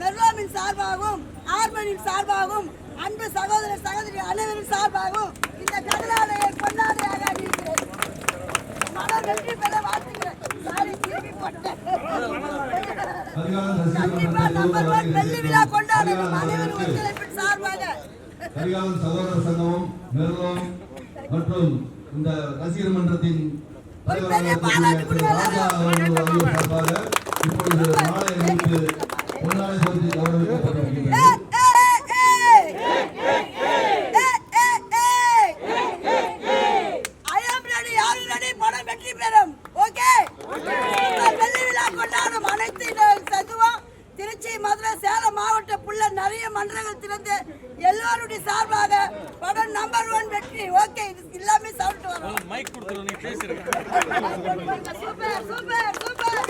மெர்லாமின் சார்பாகவும் ஆர்மனின் சார்பாகவும் அன்பு சகோதர சகோதரி அனைவரின் சார்பாகவும் இந்த கடலாடையை கொண்டாடையாக அறிவிக்கிறேன். மனம் வெற்றி பெற வாழ்த்துக்கிறேன் கண்டிப்பா நம்பர் ஒன் வெள்ளி விழா அனைவரும் ஒத்துழைப்பின் சார்பாக. கரிகாலன் சகோதர மற்றும் இந்த ரசிகர் மன்றத்தின் ஒரு சார்பாக இப்பொழுது மாலை அணிவித்து படம் வெற்றி ஓகே வெள்ளி விழா திருச்சி மதுரை சேலம் புள்ள நிறைய திறந்து எல்லோருடைய சார்பாக படம் நம்பர் ஒன் வெற்றி. ஓகே இது எல்லாமே மைக் கொடுத்துருவோம் நீ பேசுறீங்க சூப்பர் சூப்பர்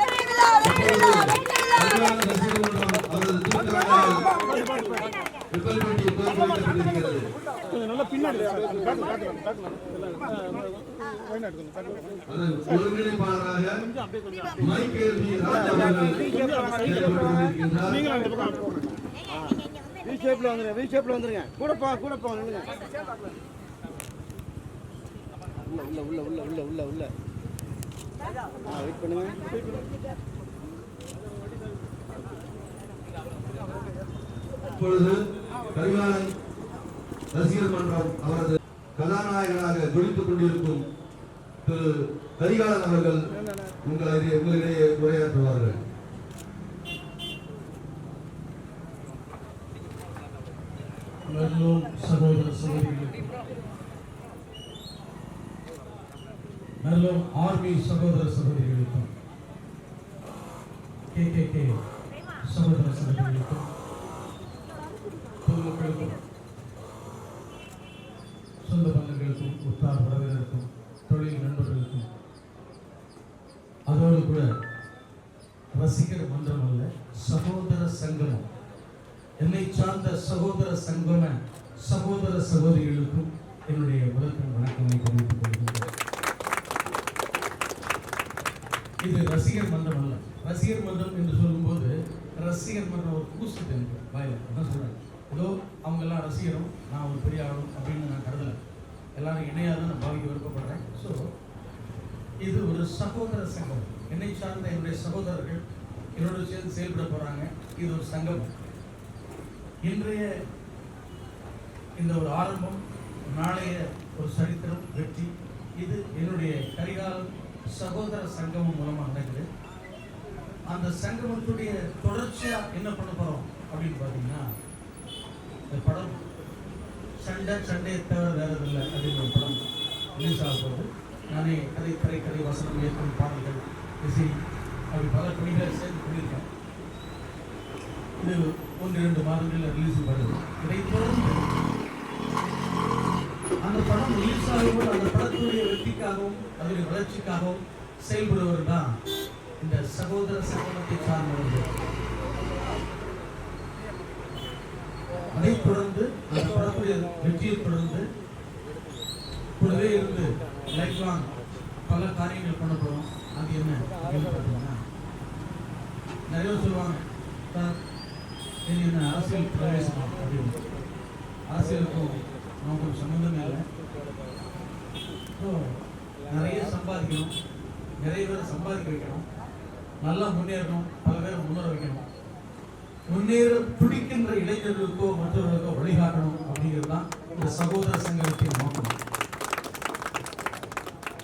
அதன் ஒருங்கிணைப்பாளராக மைக்கேல் வி. ராஜா அவர்கள் செயல்பட்டு கொண்டிருக்கின்றார் வி ஷேப்ல வந்துருங்க வி ஷேப்ல வந்துருங்க. கூட போ கூட போ நில்லுங்க. உள்ள உள்ள உள்ள உள்ள உள்ள உள்ள உள்ள. ஆ வெயிட் பண்ணுங்க. இப்பொழுது கரிகாலன் ரசிகர் மன்றம் அவரது கதாநாயகனாக ஜொலித்துக் கொண்டிருக்கும் திரு கரிகாலன் அவர்கள் உங்களை உங்களிடையே உரையாற்றுவார்கள். நல்லோம் சகோதர சகோதரிகளுக்கு நல்லோம் ஆர்மி சகோதர சகோதரிகளுக்கும் கே கே கே சகோதர சகோதரிகளுக்கும் பொதுமக்களுக்கும் சொந்த பந்தங்களுக்கும் உத்தார் உறவினருக்கும் தொழில் நண்பர்களுக்கும் அதோடு கூட ரசிகர் மன்றம் அல்ல சகோதர சங்கமம். என்னை சார்ந்த சகோதர சங்கம சகோதர சகோதரிகளுக்கும் என்னுடைய முதற்கண் வணக்கங்களை தெரிவித்துக் கொள்கின்றேன். இது ரசிகர் மன்றம் அல்ல. ரசிகர் மன்றம் என்று சொல்லும்போது ரசிகர் மன்றம் ஒரு கூசிட்டு எனக்கு வாயில. அதான் ஏதோ அவங்கெல்லாம் ரசிகரும் நான் ஒரு பெரிய ஆளும் அப்படின்னு நான் கருதல. எல்லாரும் இணையாக நான் பாவிக்க விருப்பப்படுறேன். ஸோ இது ஒரு சகோதர சங்கம். என்னை சார்ந்த என்னுடைய சகோதரர்கள் என்னோட சேர்ந்து செயல்பட போறாங்க. இது ஒரு சங்கம். இன்றைய இந்த ஒரு ஆரம்பம் நாளைய ஒரு சரித்திரம் வெற்றி இது என்னுடைய கரிகாலம் சகோதர சங்கமம் மூலமாக நடக்குது. அந்த சங்கமத்துடைய தொடர்ச்சியாக என்ன பண்ண போகிறோம் அப்படின்னு பார்த்தீங்கன்னா இந்த படம் சண்டை சண்டையை தவிர வேற இல்லை அப்படின்னு ஒரு படம் ரிலீஸ் ஆக போகுது. நானே கதை திரைக்கதை வசனம் இயக்கம் பாடல்கள் இசை அப்படி பல பணிகளை சேர்ந்து பண்ணியிருக்கேன். இது ஒன்று இரண்டு மாதங்களில் ரிலீஸ் பண்ணுது இதை தொடர்ந்து அந்த படம் ரிலீஸ் ஆகும்போது அந்த படத்துடைய வெற்றிக்காகவும் அதனுடைய வளர்ச்சிக்காகவும் செயல்படுவர் தான் இந்த சகோதர சங்கமத்தை சார்ந்தவர்கள். அதைத் தொடர்ந்து அந்த படத்துடைய வெற்றியை தொடர்ந்து கூடவே இருந்து லைஃப் லாங் பல காரியங்கள் பண்ண போகிறோம் அது என்ன அப்படின்னு நிறைய சொல்லுவாங்க சார் இது என்ன அரசியல் பிரவேசம்? அப்படின்னு. அரசியலுக்கும் நமக்கு சம்மந்தமே இல்லை. ஸோ நிறைய சம்பாதிக்கணும். நிறைய பேரை சம்பாதிக்க வைக்கணும். நல்லா முன்னேறணும். பல பேரை முன்னேற வைக்கணும். முன்னேற பிடிக்கின்ற இளைஞர்களுக்கோ மற்றவர்களுக்கோ வழிகாட்டணும் அப்படிங்கிறது தான் இந்த சகோதர சங்கத்தின் நோக்கம்.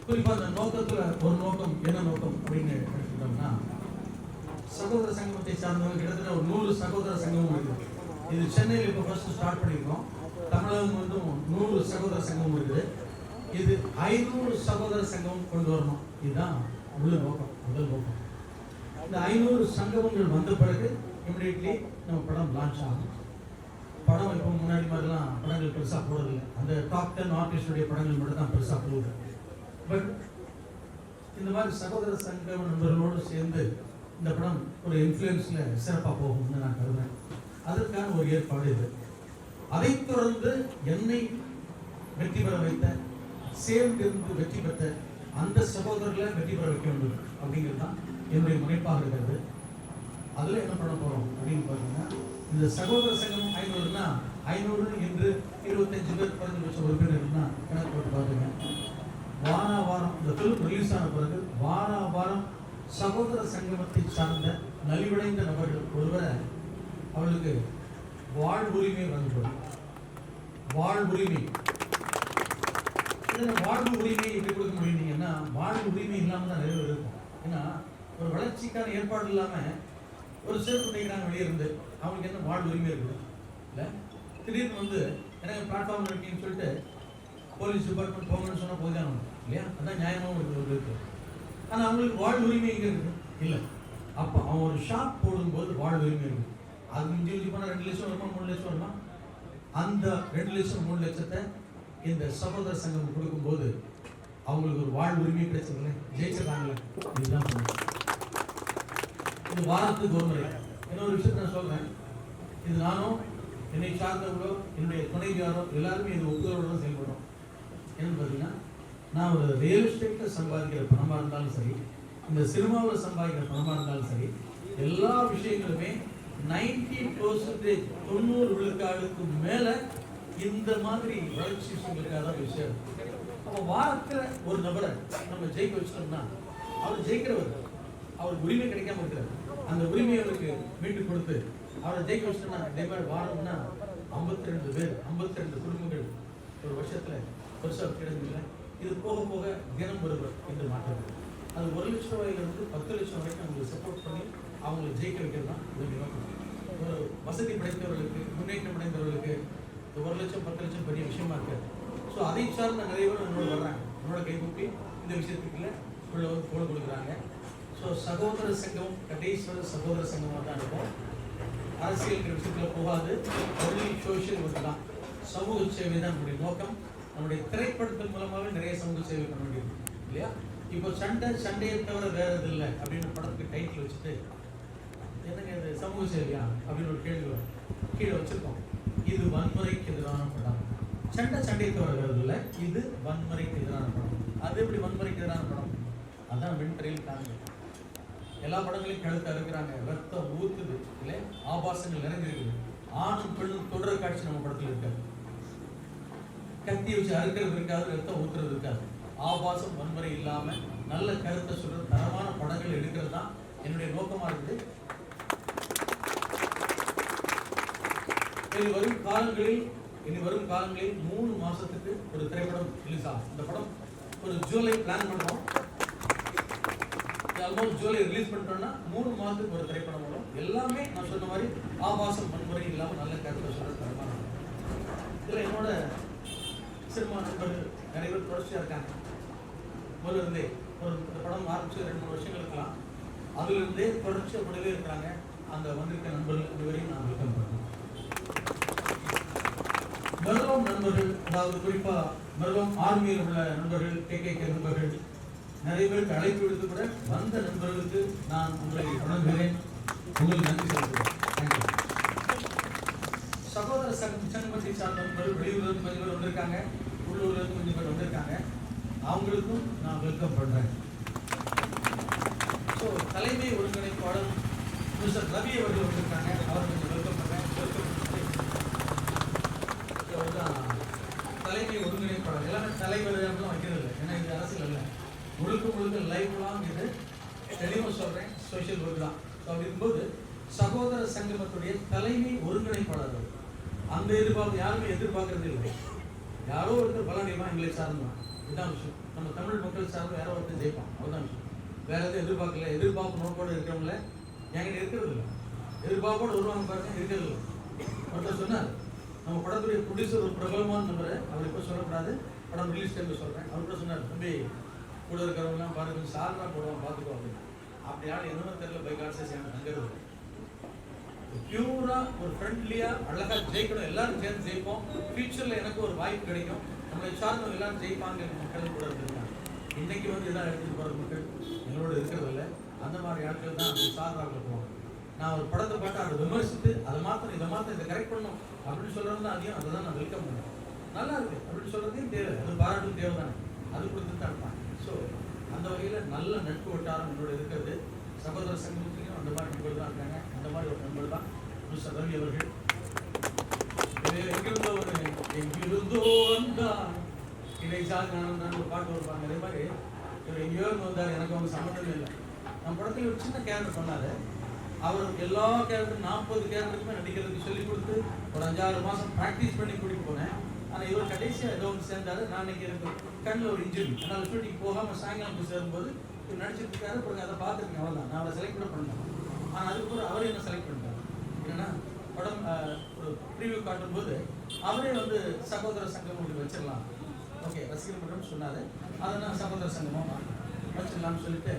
குறிப்பாக அந்த நோக்கத்தில் ஒரு நோக்கம் என்ன நோக்கம் அப்படின்னு எடுத்துக்கிட்டோம்னா சகோதர சங்கமத்தை சார்ந்தவங்க கிட்டத்தட்ட ஒரு நூறு சகோதர சங்கமும் இருக்குது இது சென்னையில் இப்போ ஃபர்ஸ்ட் ஸ்டார்ட் பண்ணியிருக்கோம். தமிழகம் வந்து நூறு சகோதர சங்கம் இருக்குது. இது ஐநூறு சகோதர சங்கம் கொண்டு வரணும். இதுதான் முழு நோக்கம் முதல் நோக்கம். இந்த ஐநூறு சங்கமங்கள் வந்த பிறகு இமிடியட்லி நம்ம படம் லான்ச் ஆகும். படம் இப்போ முன்னாடி மாதிரிலாம் படங்கள் பெருசாக போடுறதில்லை அந்த டாப் டென் ஆர்டிஸ்டுடைய படங்கள் மட்டும் தான் பெருசாக போடுது பட் இந்த மாதிரி சகோதர சங்க நண்பர்களோடு சேர்ந்து இந்த படம் ஒரு இன்ஃப்ளூயன்ஸில் சிறப்பாக போகும்னு நான் கருதுறேன். அதற்கான ஒரு ஏற்பாடு இது. அதைத் தொடர்ந்து என்னை வெற்றி பெற வைத்த சேர்ந்து இருந்து வெற்றி பெற்ற அந்த சகோதரர்களை வெற்றி பெற வைக்க வேண்டும் அப்படிங்கிறது தான் என்னுடைய முனைப்பாக இருக்கிறது. அதில் என்ன பண்ண போகிறோம் அப்படின்னு பார்த்தீங்கன்னா இந்த சகோதர சங்கம் ஐநூறுனா ஐநூறு என்று இருபத்தஞ்சு பேர் குறைஞ்சபட்ச உறுப்பினர்னா கணக்கு போட்டு பார்த்துங்க. வார வாரம் இந்த ஃபிலிம் ரிலீஸ் ஆன பிறகு வார வாரம் சகோதர சங்கமத்தை சார்ந்த நலிவடைந்த நபர்கள் ஒருவரை அவளுக்கு வாழ் உரிமை வழங்கப்படும் வாழ் உரிமை இதில் வாழ்வு உரிமை எப்படி கொடுக்க முடியுங்கன்னா வாழ்வு உரிமை இல்லாமல் தான் நிறைய பேர் இருக்கும் ஏன்னா ஒரு வளர்ச்சிக்கான ஏற்பாடு இல்லாமல் ஒரு செருப்பு நினைக்கிறாங்க வெளியே இருந்து அவங்களுக்கு என்ன வாழ்வு உரிமை இருக்குது? இல்லை? திடீர்னு வந்து எனக்கு பிளாட்ஃபார்ம் இருக்கீங்கன்னு சொல்லிட்டு போலீஸ் டிபார்ட்மெண்ட் போகணும்னு சொன்னால் போதுதான் இல்லையா? அதான் நியாயமாக ஒரு இருக்கு. ஆனால் அவங்களுக்கு வாழ்வு உரிமை எங்கே இருக்குது? இல்லை. அப்போ அவன் ஒரு ஷாப் போடும்போது வாழ்வு உரிமை இருக்குது. அது மிஞ்சி மிஞ்சி போனால் ரெண்டு லட்சம் வருமா மூணு லட்சம் வருமா? அந்த ரெண்டு லட்சம் மூணு லட்சத்தை இந்த சகோதர சங்கம் கொடுக்கும்போது அவங்களுக்கு ஒரு வாழ் உரிமை கிடைச்சதுல ஜெயிச்சிடறாங்களே இதுதான் சொல்றேன். இது வாரத்துக்கு ஒரு முறை. இன்னொரு விஷயத்தை நான் சொல்கிறேன் இது நானும் என்னை சார்ந்தவங்களோ என்னுடைய துணைவியாரோ எல்லாருமே இது ஒப்புதலோட தான் செயல்படுறோம். என்னன்னு பார்த்தீங்கன்னா நான் ஒரு ரியல் எஸ்டேட்டில் சம்பாதிக்கிற பணமாக இருந்தாலும் சரி இந்த சினிமாவில் சம்பாதிக்கிற பணமாக இருந்தாலும் சரி எல்லா விஷயங்களுமே நைன்டி பர்சன்டேஜ் தொண்ணூறு விழுக்காடுக்கு மேலே இந்த மாதிரி வளர்ச்சி விஷயங்களுக்காக தான் விஷயம் அப்போ வாரத்தில் ஒரு நபரை நம்ம ஜெயிக்க வச்சிட்டோம்னா அவர் ஜெயிக்கிறவர் அவருக்கு உரிமை கிடைக்காம இருக்கிறார். அந்த உரிமையை அவருக்கு மீட்டு கொடுத்து அவரை ஜெயிக்க வச்சிட்டோம்னா இதே மாதிரி வாரம்னா ஐம்பத்தி ரெண்டு பேர் ஐம்பத்தி ரெண்டு குடும்பங்கள் ஒரு வருஷத்துல பெருசாக கிடைக்கல இது போக போக தினம் ஒருவர் என்று மாற்றம் அது ஒரு லட்சம் ரூபாயில இருந்து பத்து லட்சம் வரைக்கும் அவங்களுக்கு சப்போர்ட் பண்ணி அவங்களை ஜெயிக்க வைக்கிறது தான் நோக்கம் ஒரு வசதி படைத்தவர்களுக்கு முன்னேற்றம் அடைந்தவர்களுக்கு இந்த ஒரு லட்சம் பத்து லட்சம் பெரிய விஷயமா இருக்காது ஸோ அதை சார்ந்த நிறைய பேர் என்னோட வர்றாங்க. என்னோட கைகூப்பி இந்த விஷயத்துக்குள்ள உள்ள வந்து போல கொடுக்குறாங்க. ஸோ சகோதர சங்கம் கடேஸ்வரர் சகோதர சங்கமாக தான் இருக்கும். அரசியல் விஷயத்தில் போகாது. ஒன்லி சோஷியல் ஒர்க் தான். சமூக சேவை தான் நம்முடைய நோக்கம். நம்முடைய திரைப்படத்தின் மூலமாகவே நிறைய சமூக சேவை பண்ண வேண்டியது இல்லையா? இப்போ சண்டை சண்டையை தவிர வேறு இது இல்லை அப்படின்னு படத்துக்கு டைட்டில் வச்சுட்டு என்னங்க இது? சமூக சேவையா? அப்படின்னு ஒரு கேள்வி வரும். கீழே வச்சிருக்கோம். இது வன்முறைக்கு எதிரான படம். சண்டை சண்டையை தவிர இல்லை. இது வன்முறைக்கு எதிரான படம். அது எப்படி வன்முறைக்கு எதிரான படம்? அதான் வின்டரில் காங்க எல்லா படங்களையும் கழுத்து அறுக்கிறாங்க. ரத்தம் ஊத்துது. இல்லை ஆபாசங்கள் நிறைஞ்சிருக்குது ஆணும் பெண்ணும் தொடர் காட்சி நம்ம படத்தில் இருக்காது. கத்தி வச்சு அறுக்கிறது இருக்காது ரத்தம் ஊத்துறது இருக்காது. ஆபாசம் வன்முறை இல்லாம நல்ல கருத்தை சொல்கிற தரமான படங்கள் எடுக்கிறது தான் என்னுடைய நோக்கமா இருக்குது. இனி வரும் காலங்களில் இனி வரும் காலங்களில் மூணு மாசத்துக்கு ஒரு திரைப்படம் ரிலீஸ் ஆகும். இந்த படம் ஒரு ஜூலை பிளான் பண்றோம் ஆல்மோஸ்ட் ஜூலை ரிலீஸ் பண்ணிட்டோம்னா மூணு மாதத்துக்கு ஒரு திரைப்படம் வரும். எல்லாமே நான் சொன்ன மாதிரி ஆபாசம் வன்முறை இல்லாமல் நல்ல கருத்தை சொல்ற தரமான இதில் என்னோட சினிமா நண்பர்கள் நிறைய பேர் தொடர்ச்சியாக இருக்காங்க. முதல்ல இருந்தே ஒரு இந்த படம் ஆரம்பிச்சு ரெண்டு மூணு வருஷங்கள் அதுல இருந்தே தொடர்ச்சியாக கூடவே இருக்காங்க அந்த வந்திருக்க நண்பர்கள் இதுவரையும் நான் வெல்கம் பண்ணுறேன் மெர்லோம் நண்பர்கள் அதாவது குறிப்பாக மெர்லோம் ஆர்மியில் உள்ள நண்பர்கள் கே கே நண்பர்கள் நிறைய பேருக்கு அழைப்பு விடுத்து கூட வந்த நண்பர்களுக்கு நான் உங்களை வணங்குகிறேன். உங்களுக்கு நன்றி செலுத்துகிறேன் சகோதர சங்கம் சார்ந்த நண்பர்கள் வெளியூர்லேருந்து கொஞ்சம் பேர் வந்திருக்காங்க உள்ளூர்லேருந்து கொஞ்சம் பேர் வந்திருக்காங்க. அவங்களுக்கும் நான் வெல்கம் பண்ணுறேன் ஸோ தலைமை ஒருங்கிணைப்பாளர் மிஸ்டர் ரவி அவர்கள் வந்திருக்காங்க. அவர் கொஞ்சம் வெல்கம் பண்றேன் வெல்கம் அவர்தான் தலைமை ஒருங்கிணைப்பாளர். எல்லாமே தலைவர் வைக்கிறது இல்லை. ஏன்னா இது அரசியல் இல்லை முழுக்க முழுக்க லைஃப்லாம் இது தெளிவாக சொல்கிறேன் சோஷியல் ஒர்க் தான். ஸோ அப்படி இருக்கும்போது சகோதர சங்கமத்துடைய தலைமை ஒருங்கிணைப்பாளர் அந்த எதிர்பார்ப்பு யாருமே எதிர்பார்க்கறது இல்லை. யாரோ ஒருத்தர் பலனியமா எங்களை சார்ந்தான் இதுதான் விஷயம். நம்ம தமிழ் மக்கள் சார்ந்து யாரோ ஒருத்தர் ஜெயிப்பான். அதுதான் விஷயம். வேற எதுவும் எதிர்பார்க்கல. எதிர்பார்ப்பு நோக்கோடு இருக்கிறவங்கள என்கிட்ட இருக்கிறது இல்லை. எதிர்பார்ப்போடு வருவாங்க பாருங்க இருக்கிறது இல்லை. ஒருத்தர் சொன்னார் நம்ம படத்துடைய ப்ரொடியூசர் ஒரு பிரபலமான நம்பர் அவர் இப்போ சொல்லக்கூடாது. படம் ரிலீஸ் டைமில் சொல்கிறேன் அவர் கூட சொன்னார் தம்பி கூட இருக்கிறவங்களாம் பாருங்க கொஞ்சம் சார்னா போடுவோம் பார்த்துக்கோ அப்படின்னு. அப்படி ஆள் என்னமோ தெரியல பை கான்சியஸ் சேர்ந்து தங்கிறது. பியூரா ஒரு ஃப்ரெண்ட்லியா அழகா ஜெயிக்கணும். எல்லாரும் சேர்ந்து ஜெயிப்போம். ஃபியூச்சர்ல எனக்கு ஒரு வாய்ப்பு கிடைக்கும். நம்மளை சார்ந்தவங்க எல்லாரும் ஜெயிப்பாங்க மக்கள் கூட இருக்கிறாங்க இன்னைக்கு வந்து இதான் எடுத்துட்டு போற மக்கள். எங்களோட இருக்கிறது இல்ல. அந்த மாதிரி ஆட்கள் தான் அந்த சார்பாக போவாங்க. நான் ஒரு படத்தை பார்த்து அதை விமர்சித்து அதை மாத்திரம் இதை மாத்திரம் இதை கரெக்ட் பண்ணணும். அப்படின்னு சொல்றது தான் அதையும் அதை தான் நான் வெல்கம் பண்ணுவேன் நல்லா இருக்கு. அப்படின்னு சொல்றதையும் தேவை. அது பாராட்டும் தேவை தானே அது கொடுத்துட்டு தான் இருப்பாங்க. ஸோ அந்த வகையில் நல்ல நட்பு வட்டாரம் என்னோட இருக்கிறது. சகோதர சங்கத்திலையும் அந்த மாதிரி நண்பர்கள் தான் இருக்காங்க. அந்த மாதிரி ஒரு நண்பர் தான் மிஸ்டர் ரவி அவர்கள். எங்கிருந்தோ ஒரு நான் ஒரு பாட்டு வருவாங்க. அதே மாதிரி இவர் எங்கேயோ வந்தார். எனக்கு அவங்க சம்மந்தமே இல்லை. நம்ம படத்தில் ஒரு சின்ன கேரக்டர் பண்ணாரு அவர் எல்லா கேரக்டரும் நாற்பது கேரக்டருக்குமே நடிக்கிறதுக்கு சொல்லி கொடுத்து ஒரு அஞ்சாறு மாதம் ப்ராக்டிஸ் பண்ணி கூட்டிட்டு போனேன். ஆனால் இவர் கடைசியாக ஏதோ ஒன்று சேர்ந்தாரு. நான் இன்னைக்கு எனக்கு கண்ணில் ஒரு இன்ஜுரி அதனால் ஷூட்டிங் போகாமல் சாயங்காலம் போய் சேரும்போது இவர் நடிச்சிட்டு இருக்காரு. அப்புறம் அதை பார்த்துருக்கேன். அவ்வளோதான் நான் அவரை செலக்ட் கூட பண்ணேன் ஆனால் அதுக்கப்புறம் அவரே என்ன செலக்ட் பண்ணிட்டார். என்னன்னா படம் ஒரு ப்ரீவியூ காட்டும்போது அவரே வந்து சகோதர சங்கம் உங்களுக்கு வச்சிடலாம். ஓகே ரசிகர் மன்றம் சொன்னார். அதை நான் சகோதர சங்கமாக வச்சிடலாம்னு சொல்லிட்டு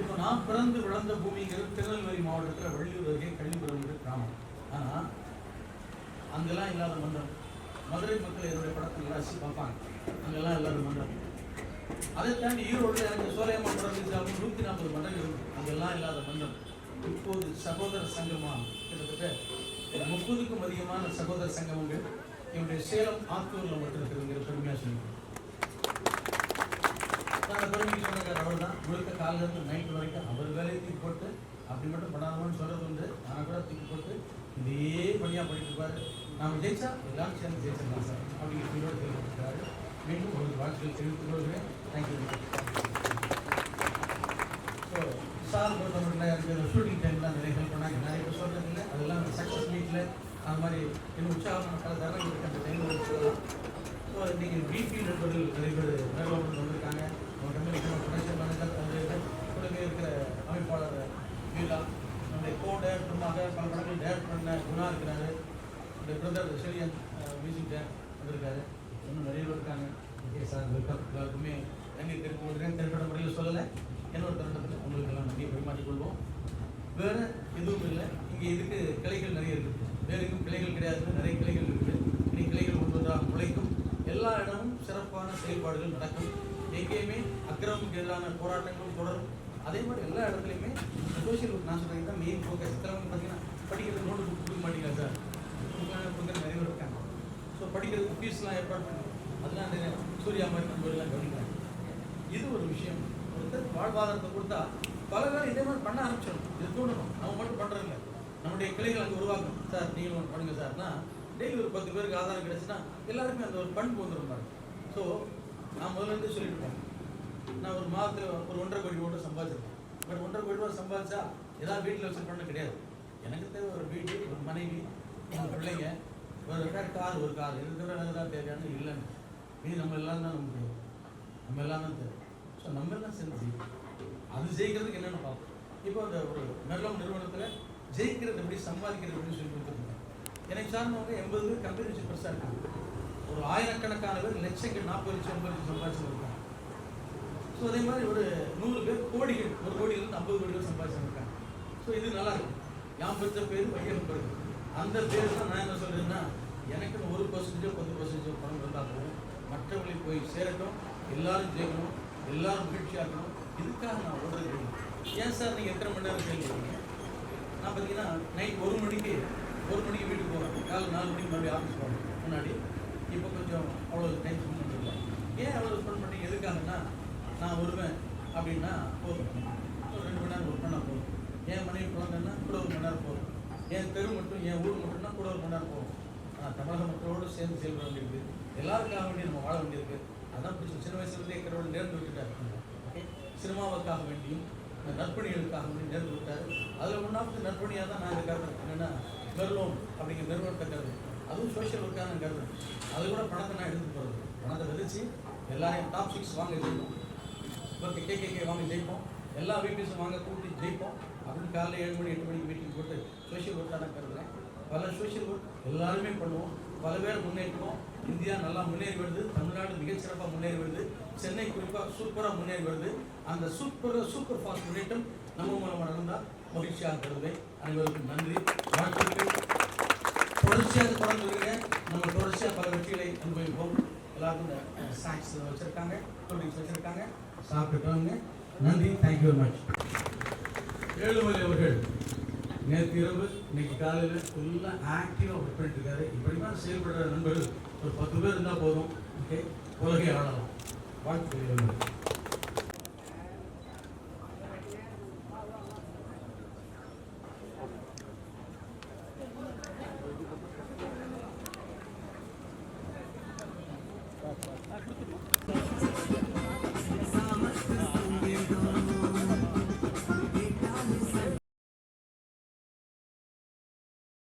இப்போ நான் பிறந்து வளர்ந்த பூமிங்கிறது திருநெல்வேலி மாவட்டத்தில் வள்ளியூர் அருகே கள்ளிபுரம் கிராமம். ஆனால் அங்கெல்லாம் இல்லாத மன்றம் மதுரை மக்கள் என்னுடைய படத்தில் ரசி பார்ப்பாங்க. அங்கெல்லாம் இல்லாத மன்றம் அதை தாண்டி ஈரோடு எனக்கு சோலையம்மா படம் இருந்துச்சு நூற்றி நாற்பது மன்றம் இருக்கு. அங்கெல்லாம் இல்லாத மன்றம் இப்போது சகோதர சங்கமா கிட்டத்தட்ட முப்பதுக்கும் அதிகமான சகோதர சங்கமங்கள் என்னுடைய சேலம் ஆத்தூரில் மட்டும் இருக்குதுங்கிற பெருமையாக சொல்லுவேன் நான் பெருமைக்கு சொன்ன அவர் தான். முழுக்க காலையில நைட் வரைக்கும் அவர் வேலையை தூக்கி போட்டு அப்படி மட்டும் பண்ணாதவன்னு சொல்கிறது உண்டு. நான் கூட தூக்கி போட்டு இதே பணியாக பண்ணிட்டு இருப்பாரு. நாம் ஜெயிச்சா எல்லாரும் சேர்ந்து ஜெயிச்சிடலாம் சார். அப்படிங்கிற ஃபீலோடு தெரிவித்திருக்கிறாரு மீண்டும் உங்களுக்கு வாழ்த்துக்கள் தெரிவித்துக் கொள்கிறேன். தேங்க்யூ ஸோ சார் பொறுத்தவரையில் எனக்கு ஷூட்டிங் டைமில் நிறைய ஹெல்ப் பண்ணாங்க. நிறைய பேர் சொல்கிறது இல்லை. அதெல்லாம் சக்ஸஸ் மீட்டில் அந்த மாதிரி இன்னும் உற்சாகமான பல தருணங்கள் இருக்கு அந்த டைமில் சொல்லலாம் ஸோ இன்றைக்கி பிபி நண்பர்கள் நிறைய பேர் மேலோடு வந்திருக்காங்க. அவங்க கம்பெனிக்கு மேனேஜர் அவங்க கூடவே இருக்கிற அமைப்பாளர் வீலா நம்முடைய கோ டேரக்டருமாக பல படங்கள் டேரக்ட் பண்ண குணா இருக்கிறாரு இந்த பிரதர் செலியன் மியூசிக் வந்திருக்காரு இன்னும் நிறைய பேர் இருக்காங்க ஓகே சார் வெல்கம் எல்லாருக்குமே நன்றி தெரிவித்துக் திரைப்பட முறையில் சொல்லலை இன்னொரு தருணத்தில் உங்களுக்கு எல்லாம் நன்றியை பரிமாற்றிக்கொள்வோம் வேறு எதுவும் இல்லை இங்கே இதுக்கு கிளைகள் நிறைய இருக்குது வேற எங்கும் கிளைகள் கிடையாது நிறைய கிளைகள் இருக்குது இனி கிளைகள் ஒன்றொன்றாக முளைக்கும் எல்லா இடமும் சிறப்பான செயல்பாடுகள் நடக்கும் எங்கேயுமே அக்கிரமுக்கு எதிரான போராட்டங்களும் தொடரும். அதே மாதிரி எல்லா இடத்துலையுமே சோஷியல் ஒர்க் நான் சொல்றது தான் மெயின் ஃபோக்கஸ் சிலவங்க பார்த்தீங்கன்னா படிக்கிறது நோட்டு புக் கொடுக்க மாட்டேங்கிறா சார் கொஞ்சம் நிறைய பேர் இருக்காங்க. ஸோ படிக்கிறதுக்கு ஃபீஸ்லாம் ஏற்பாடு பண்ணுவோம் அதெல்லாம் நிறைய சூர்யா மாதிரி நண்பர்கள்லாம் கவனிக்கிறாங்க இது ஒரு விஷயம். ஒருத்தர் வாழ்வாதாரத்தை கொடுத்தா பல பேர் இதே மாதிரி பண்ண ஆரம்பிச்சிடும். இது தூண்டணும் நம்ம மட்டும் பண்ணுறதில்ல நம்முடைய கிளைகள் அங்கே உருவாக்கணும் சார் நீங்களும் ஒன்று பண்ணுங்க சார்னா டெய்லி ஒரு பத்து பேருக்கு ஆதாரம் கிடைச்சுன்னா எல்லாருமே அந்த ஒரு பண்பு வந்துடும் பாருங்க. ஸோ நான் முதல்ல இருந்தே சொல்லிட்டு நான் ஒரு மாதத்தில் ஒரு ஒன்றரை கோடி ரூபா சம்பாதிச்சிருக்கேன். பட் ஒன்றரை கோடி ரூபா சம்பாதிச்சா ஏதாவது வீட்டில் வச்சுருப்பேன்னு கிடையாது. எனக்கு தேவை ஒரு வீடு ஒரு மனைவி எங்கள் பிள்ளைங்க ஒரு ரெண்டாயிரம் கார் ஒரு கார். இது தவிர ஏதாவது தேவையான இல்லைன்னு. இது நம்ம எல்லாம் தான் நமக்கு தேவை. நம்ம எல்லாம் தான் தேவை. ஸோ நம்ம எல்லாம் சேர்ந்து ஜெயிக்கணும் அது ஜெயிக்கிறதுக்கு என்னென்ன பார்ப்போம். இப்போ அந்த ஒரு மெர்லம் நிறுவனத்தில் ஜெயிக்கிறது எப்படி சம்பாதிக்கிறது அப்படின்னு சொல்லி கொடுத்துருக்காங்க. எனக்கு சார்ந்தவங்க எண்பது பேர் கம்பெனி பெருசாக இருக்காங்க. ஒரு ஆயிரக்கணக்கான பேர் லட்சங்கள் நாற்பது லட்சம் ஐம்பது லட்சம் சம்பாதிச்சிருக்காங்க. ஸோ அதே மாதிரி ஒரு நூறு பேர் கோடிகள் ஒரு கோடியிலிருந்து ஐம்பது கோடி பேர் சம்பாதிச்சிருக்காங்க. ஸோ இது நல்லா இருக்கும். யாம் பெற்ற பேர் பையன் பிறகு அந்த பேர் தான் நான் என்ன சொல்கிறேன்னா எனக்கு ஒரு பர்சன்டேஜோ பத்து பர்சன்டேஜோ பணம் இருந்தால் போதும் மற்றவங்களுக்கு போய் சேரட்டும் எல்லாரும் ஜெயிக்கணும் எல்லாரும் மகிழ்ச்சியாக இருக்கணும் இதுக்காக நான் ஓடுறது ஏன் சார் நீங்கள் எத்தனை மணி நேரம் கேள்வி நான் பார்த்தீங்கன்னா நைட் ஒரு மணிக்கு ஒரு மணிக்கு வீட்டுக்கு போகிறேன் காலை நாலு மணிக்கு மறுபடியும் ஆஃபீஸ் போகிறேன் முன்னாடி இப்போ கொஞ்சம் அவ்வளோ டைம் ஸ்பெண்ட் பண்ணுறதில்ல ஏன் அவ்வளோ ஸ்பெண்ட் பண்ணி எதுக்காகன்னா நான் வருவேன் அப்படின்னா போதும். ஒரு ரெண்டு மணி நேரம் ஒர்க் பண்ணால் போதும். என் மனைவி குழந்தைன்னா கூட ஒரு மணி நேரம் போதும். என் தெரு மட்டும் என் ஊர் மட்டும்னா கூட ஒரு மணி நேரம் போகும் ஆனால் தமிழக மக்களோடு சேர்ந்து செயல்பட வேண்டியிருக்கு. எல்லாருக்காக வேண்டி நம்ம வாழ வேண்டியிருக்கு. அதான் பிடிச்ச சின்ன வயசுலேருந்தே கடவுள் நேர்ந்து விட்டுட்டார் ஓகே? சினிமாவுக்காக வேண்டியும் நற்பணிகளுக்காக வேண்டி நேர்ந்து விட்டார். அதில் ஒன்றாவது நற்பணியாக தான் நான் கருதுறேன் என்னென்னா மெர்லோன் அப்படிங்கிற நிறுவனத்தை கருது அதுவும் சோஷியல் ஒர்க்காக நான் கேட்குறேன் அது கூட பணத்தை நான் எடுத்து போகிறது பணத்தை விதிச்சு எல்லாரையும் டாப் சிக்ஸ் வாங்க ஜெயிப்போம். இப்போ கே கே வாங்க ஜெயிப்போம். எல்லா வீட்டிஸும் வாங்க கூட்டி ஜெயிப்போம். அப்படின்னு காலையில் ஏழு மணி எட்டு மணிக்கு மீட்டிங் போட்டு சோஷியல் ஒர்க்காக தான் கருதுறேன் பல சோஷியல் ஒர்க் எல்லாருமே பண்ணுவோம். பல பேர் முன்னேற்றுவோம் இந்தியா நல்லா முன்னேறி வருது. தமிழ்நாடு மிகச்சிறப்பாக முன்னேறி வருது. சென்னை குறிப்பாக சூப்பராக முன்னேறி வருது. அந்த சூப்பர் சூப்பர் ஃபாஸ்ட் முன்னேற்றம் நம்ம மூலமாக நடந்தால் மகிழ்ச்சியாக கருதுவேன் அனைவருக்கும் நன்றி. வாழ்த்துக்கள். தொடர்ச்சியாக தொடர்ந்து வருங்க நம்ம தொடர்ச்சியாக பல வெற்றிகளை அனுபவிப்போம். எல்லாருக்கும் இந்த ஸ்நாக்ஸ் வச்சுருக்காங்க கூல்ட்ரிங்க்ஸ் வச்சுருக்காங்க. சாப்பிட்டுட்டோங்க நன்றி. தேங்க்யூ வெரி மச் ஏழுமலை அவர்கள் நேற்று இரவு இன்னைக்கு காலையில் ஃபுல்லாக ஆக்டிவாக ஒர்க் பண்ணிட்டு இருக்காரு. இப்படி தான் செயல்படுற நண்பர்கள் ஒரு பத்து பேர் இருந்தால் போதும். ஓகே உலகை ஆளலாம் வாழ்த்து